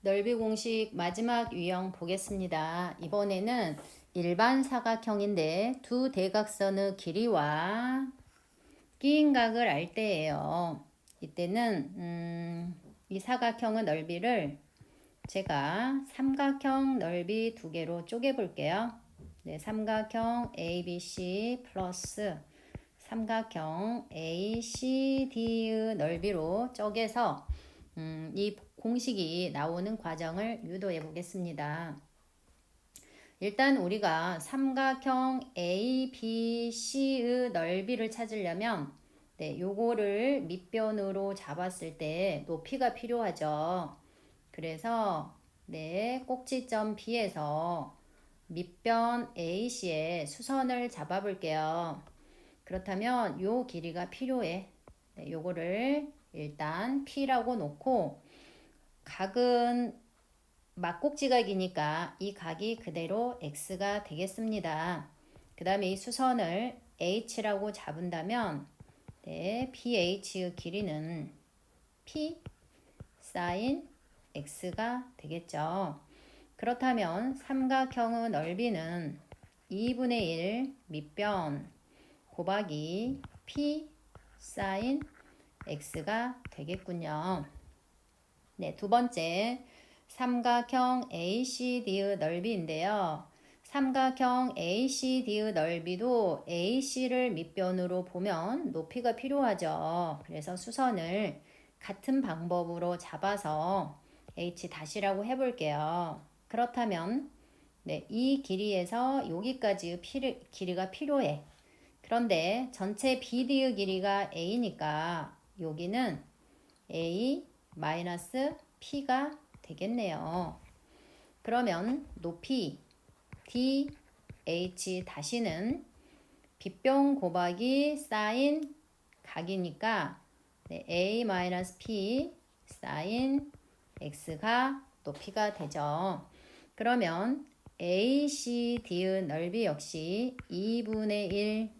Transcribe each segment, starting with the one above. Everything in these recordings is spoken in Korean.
넓이 공식 마지막 유형 보겠습니다. 이번에는 일반 사각형인데 두 대각선의 길이와 끼인 각을 알 때예요. 이때는 음, 이 사각형의 넓이를 제가 삼각형 넓이 두 개로 쪼개 볼게요. 네, 삼각형 ABC 플러스 삼각형 ACD의 넓이로 쪼개서 음, 이 공식이 나오는 과정을 유도해 보겠습니다. 일단 우리가 삼각형 ABC의 넓이를 찾으려면 네, 요거를 밑변으로 잡았을 때 높이가 필요하죠. 그래서 네, 꼭지점 B에서 밑변 AC에 수선을 잡아 볼게요. 그렇다면 요 길이가 필요해. 네, 요거를 일단 P라고 놓고 각은 막꼭지각이니까 이 각이 그대로 X가 되겠습니다. 그 다음에 이 수선을 H라고 잡은다면 네, BH의 길이는 P 사인 X가 되겠죠. 그렇다면 삼각형의 넓이는 2분의 1 밑변 곱하기 P 사인 X가 되겠군요. 네, 두 번째 삼각형 ACD의 넓이인데요. 삼각형 ACD의 넓이도 AC를 밑변으로 보면 높이가 필요하죠. 그래서 수선을 같은 방법으로 잡아서 H 다시라고 해볼게요. 그렇다면 네, 이 길이에서 여기까지의 피, 길이가 필요해. 그런데 전체 BD의 길이가 A니까 여기는 A 마이너스 P가 되겠네요. 그러면 높이 DH 다시는 빗병 곱하기 사인 각이니까 네, A 마이너스 P 사인 X가 높이가 되죠. 그러면 ACD의 넓이 역시 2분의 1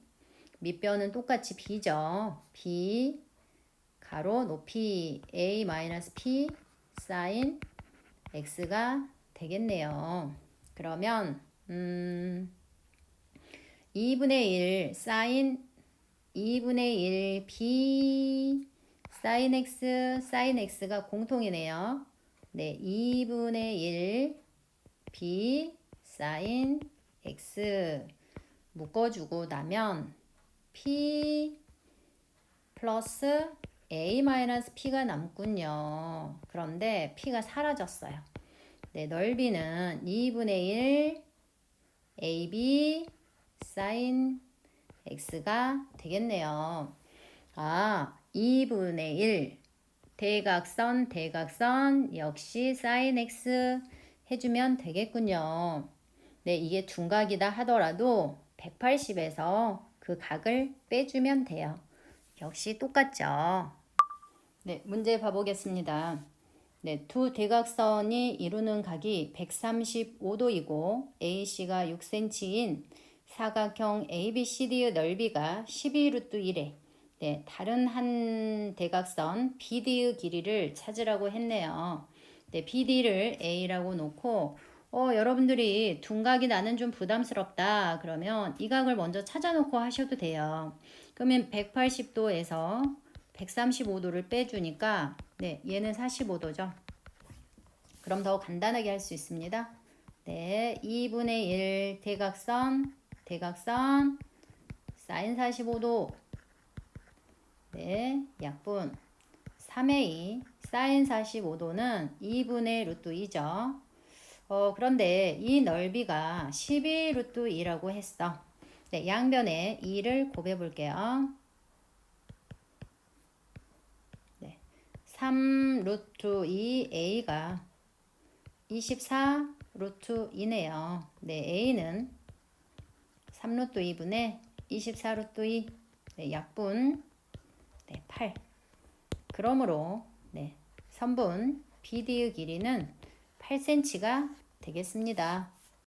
밑변은 똑같이 B죠. B 가로 높이 A 마이너스 X가 되겠네요. 그러면 음 2분의 1 사인 2분의 1 B 사인 X 사인 X가 공통이네요. 네, 2분의 1 B 사인 X 묶어주고 나면 P 플러스 A 마이너스 P가 남군요. 그런데 P가 사라졌어요. 네, 넓이는 2분의 1 AB 사인 X가 되겠네요. 아, 2분의 1 대각선 대각선 역시 사인 X 해주면 되겠군요. 네, 이게 둔각이다 하더라도 180에서 그 각을 빼주면 돼요. 역시 똑같죠. 네, 문제 봐보겠습니다. 네, 두 대각선이 이루는 각이 135도이고 AC가 6cm인 사각형 ABCD의 넓이가 12루트 1에 네, 다른 한 대각선 BD의 길이를 찾으라고 했네요. 네, BD를 A라고 놓고 어, 여러분들이 둔각이 나는 좀 부담스럽다. 그러면 이 각을 먼저 찾아놓고 하셔도 돼요. 그러면 180도에서 135도를 빼주니까 네, 얘는 45도죠. 그럼 더 간단하게 할 수 있습니다. 네, 2분의 1 대각선, 대각선, 사인 45도, 네, 약분 3의 2, 사인 45도는 2분의 루트 2죠. 어, 그런데 이 넓이가 12 루트 2라고 했어. 네, 양변에 2를 곱해 볼게요. 네, 3 루트 2 A가 24 루트 2네요. 네, A는 3 루트 2분의 24 루트 2 네, 약분 네, 8. 그러므로 네, 선분 BD의 길이는 8cm가 되겠습니다.